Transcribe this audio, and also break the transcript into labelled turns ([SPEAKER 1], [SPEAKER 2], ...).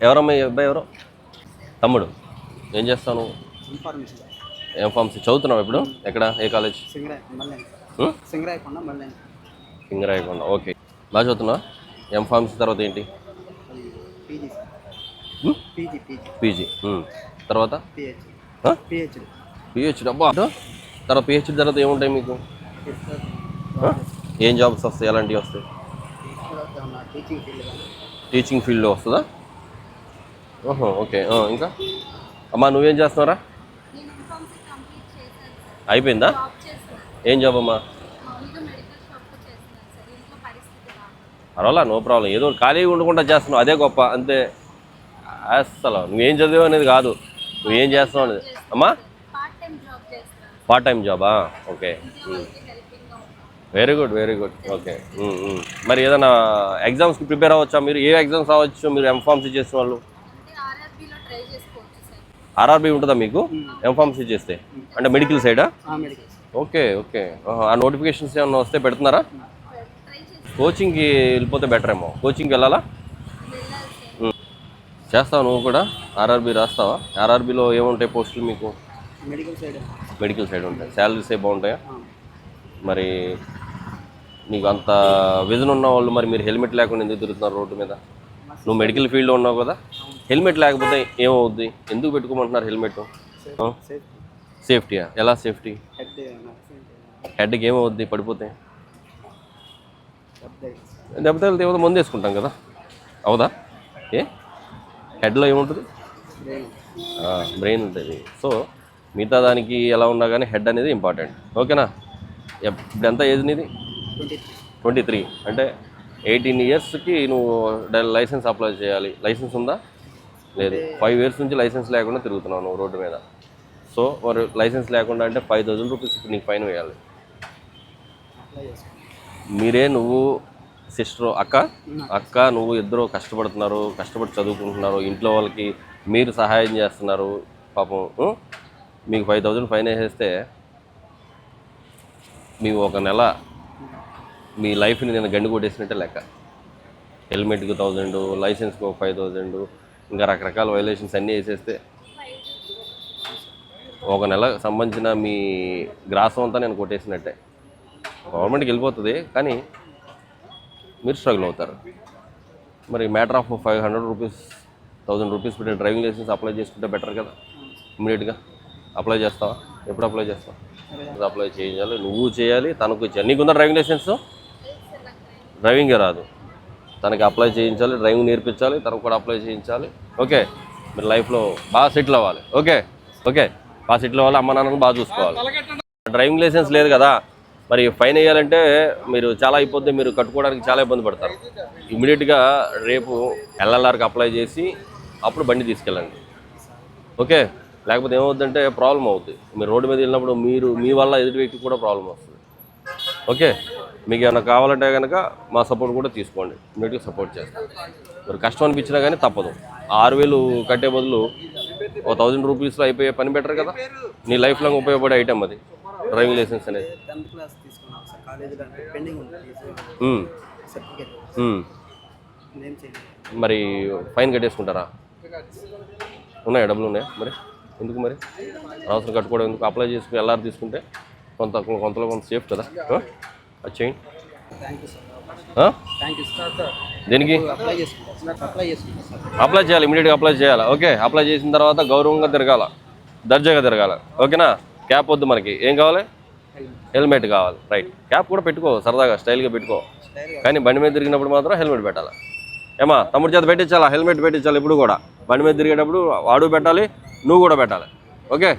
[SPEAKER 1] ఎవరమ్మా ఈ అబ్బాయి ఎవరు? తమ్ముడు. ఏం
[SPEAKER 2] ఇన్ఫర్మేషన్
[SPEAKER 1] ఏం ఫార్మసీ చదువుతున్నావు ఇప్పుడు? ఎక్కడ? ఏ కాలేజ్ సింగరాయకొండ ఓకే. బాగా చదువుతున్నావా? ఎం ఫార్మసీ తర్వాత ఏంటి?
[SPEAKER 2] పీజీ.
[SPEAKER 1] తర్వాత?
[SPEAKER 2] పిహెచ్డి
[SPEAKER 1] అబ్బా తర్వాత పిహెచ్డి తర్వాత ఏముంటాయి మీకు? ఏం జాబ్స్ వస్తాయి? ఎలాంటివి వస్తాయి?
[SPEAKER 2] టీచింగ్ ఫీల్డ్
[SPEAKER 1] టీచింగ్ ఫీల్డ్లో వస్తుందా? ఓహో ఓకే. ఆ, ఇంకా? అమ్మా నువ్వేం చేస్తున్నారా అయిపోయిందా? ఏం జాబ్ అమ్మా? పర్వాలా నో ప్రాబ్లం ఏదో ఖాళీగా ఉండకుండా చేస్తున్నావు అదే గొప్ప. అంతే. అస్సలు నువ్వేం చదివావు అనేది కాదు. నువ్వేం చేస్తున్నావు అనేది. అమ్మా?
[SPEAKER 3] పార్ట్ టైం జాబ్ చేస్తున్నాను
[SPEAKER 1] పార్ట్ టైం జాబా ఓకే
[SPEAKER 3] ఇంట్లో వాళ్ళకి హెల్పింగ్గా ఉన్నాను
[SPEAKER 1] very good very good okay. మరి ఏదైనా ఎగ్జామ్స్కి ప్రిపేర్ అవ్వచ్చా మీరు? ఏ ఎగ్జామ్స్ అవ్వచ్చు మీరు ఎంఫార్మసీ చేసిన వాళ్ళు?
[SPEAKER 3] అంటే ఆర్ఆర్బీలో ట్రై చేసుకోవచ్చు సార్.
[SPEAKER 1] ఆర్ఆర్బీ ఉంటుందా మీకు? ఎంఫార్మసీ చేస్తే. అంటే మెడికల్ సైడా
[SPEAKER 2] మెడికల్
[SPEAKER 1] ఓకే ఓకే ఆ నోటిఫికేషన్స్ ఏమన్నా వస్తే పెడుతున్నారా? కోచింగ్కి వెళ్ళిపోతే బెటర్ ఏమో. కోచింగ్కి వెళ్ళాలా? ఉమ్. చేస్తావు నువ్వు కూడా? ఆర్ఆర్బీ రాస్తావా? ఆర్ఆర్బీలో ఏముంటాయి పోస్టులు మీకు?
[SPEAKER 2] మెడికల్ సైడ్
[SPEAKER 1] మెడికల్ సైడ్ ఉంటాయి. శాలరీస్ ఏ బాగుంటాయా? మరి నీకు అంత విజన్ ఉన్న వాళ్ళు మరి మీరు హెల్మెట్ లేకుండా ఎందుకు తిరుగుతున్నారు రోడ్డు మీద? నువ్వు మెడికల్ ఫీల్డ్లో ఉన్నావు కదా. హెల్మెట్ లేకపోతే ఏమవుద్ది? ఎందుకు పెట్టుకోమంటున్నారు హెల్మెట్?
[SPEAKER 2] సేఫ్
[SPEAKER 1] సేఫ్టీయా ఎలా సేఫ్టీ
[SPEAKER 2] హెడ్
[SPEAKER 1] హెడ్కి ఏమవుద్ది పడిపోతే?
[SPEAKER 2] పెద్ద
[SPEAKER 1] దెబ్బ తగిలితే ఏమో ముందు వేసుకుంటాం కదా. అవుదా? ఏ? హెడ్లో ఏముంటుంది?
[SPEAKER 2] బ్రెయిన్
[SPEAKER 1] ఉంటుంది. సో మిగతా దానికి ఎలా ఉన్నా కానీ హెడ్ అనేది ఇంపార్టెంట్ ఓకేనా? ఇప్పుడు ఎంత ఏజ్ నీది?
[SPEAKER 2] ట్వంటీ
[SPEAKER 1] త్రీ అంటే ఎయిటీన్ ఇయర్స్కి నువ్వు డ- లైసెన్స్ అప్లై చేయాలి. లైసెన్స్ ఉందా? లేదు. ఫైవ్ ఇయర్స్ నుంచి లైసెన్స్ లేకుండా తిరుగుతున్నావు నువ్వు రోడ్డు మీద. సో మరి లైసెన్స్ లేకుండా అంటే ఫైవ్ థౌజండ్ రూపీస్ నీకు ఫైన్ వేయాలి. మీరే నువ్వు సిస్టర్ అక్క? అక్క నువ్వు ఇద్దరు కష్టపడుతున్నారు కష్టపడి చదువుకుంటున్నారు ఇంట్లో వాళ్ళకి మీరు సహాయం చేస్తున్నారు పాపం? మీకు ఫైవ్ థౌజండ్ ఫైన్ వేసేస్తే మేము ఒక నెల మీ లైఫ్ని నేను గండి కొట్టేసినట్టే లెక్క. హెల్మెట్కి థౌజండ్ లైసెన్స్కి ఒక ఫైవ్ థౌజండ్ ఇంకా రకరకాల వైలేషన్స్ అన్నీ వేసేస్తే ఒక నెల సంబంధించిన మీ గ్రాసం అంతా నేను కొట్టేసినట్టే. గవర్నమెంట్కి వెళ్ళిపోతుంది కానీ మీరు స్ట్రగుల్ అవుతారు. మరి matter of five hundred rupees thousand rupees పెట్టి డ్రైవింగ్ లైసెన్స్ అప్లై చేసుకుంటే బెటర్ కదా ఇమీడియట్గా అప్లై చేస్తావా? ఎప్పుడు అప్లై చేస్తావు? అప్లై చేయాలి నువ్వు చేయాలి తనకు నీకు నీకుందా డ్రైవింగ్ లైసెన్స్? డ్రైవింగే రాదు. తనకి అప్లై చేయించాలి డ్రైవింగ్ నేర్పించాలి తనకు కూడా అప్లై చేయించాలి. ఓకే మీరు లైఫ్లో బాగా సెటిల్ అవ్వాలి. ఓకే ఓకే బాగా సెటిల్ అవ్వాలి అమ్మ నాన్నను బాగా చూసుకోవాలి. డ్రైవింగ్ లైసెన్స్ లేదు కదా మరి ఫైన్ వేయాలంటే మీరు చాలా ఇబ్బంది మీరు కట్టుకోవడానికి చాలా ఇబ్బంది పడతారు. ఇమీడియట్గా రేపు ఎల్ఎల్ఆర్కి అప్లై చేసి అప్పుడు బండి తీసుకెళ్ళండి. ఓకే? లేకపోతే ఏమవుద్దంటే ప్రాబ్లం అవుద్ది. మీరు రోడ్డు మీద వెళ్ళినప్పుడు మీరు మీ వల్ల ఎదుటి వ్యక్తికి కూడా ప్రాబ్లం వస్తుంది. ఓకే? మీకు ఏమైనా కావాలంటే కనుక మా సపోర్ట్ కూడా తీసుకోండి. ఇమీడియట్గా సపోర్ట్ చేస్తాం. మీరు కష్టం అనిపించినా కానీ తప్పదు. ఆరు వేలు కట్టే బదులు ఒక థౌజండ్ రూపీస్లో అయిపోయే పని బెటర్ కదా? నీ లైఫ్ లాంగ్ ఉపయోగపడే ఐటమ్ అది. డ్రైవింగ్ లైసెన్స్ అనేది. మరి ఫైన్ కట్టేసుకుంటారా? ఉన్నాయా? డబ్బులు ఉన్నాయా? మరి? ఎందుకు మరి? అవసరం కట్టుకోవడం ఎందుకు? అప్లై చేసుకుని ఎల్ఆర్ తీసుకుంటే కొంత కొంతలో కొంత సేఫ్ కదా? అది చేయండి దేనికి? అప్లై చేయాలి ఇమీడియట్గా అప్లై చేయాలి. ఓకే అప్లై చేసిన తర్వాత గౌరవంగా తిరగాల దర్జాగా తిరగాల. ఓకేనా క్యాప్ వద్దు మనకి. ఏం కావాలి? హెల్మెట్ కావాలి. రైట్ క్యాప్ కూడా పెట్టుకో సరదాగా స్టైల్గా పెట్టుకో. కానీ బండి మీద తిరిగినప్పుడు మాత్రం హెల్మెట్ పెట్టాలి. ఏమా తమ్ముడి చేత పెట్టించాలా? హెల్మెట్ పెట్టించాలి ఇప్పుడు కూడా. బండి మీద తిరిగేటప్పుడు వాడు పెట్టాలి నువ్వు కూడా పెట్టాలి. ఓకే?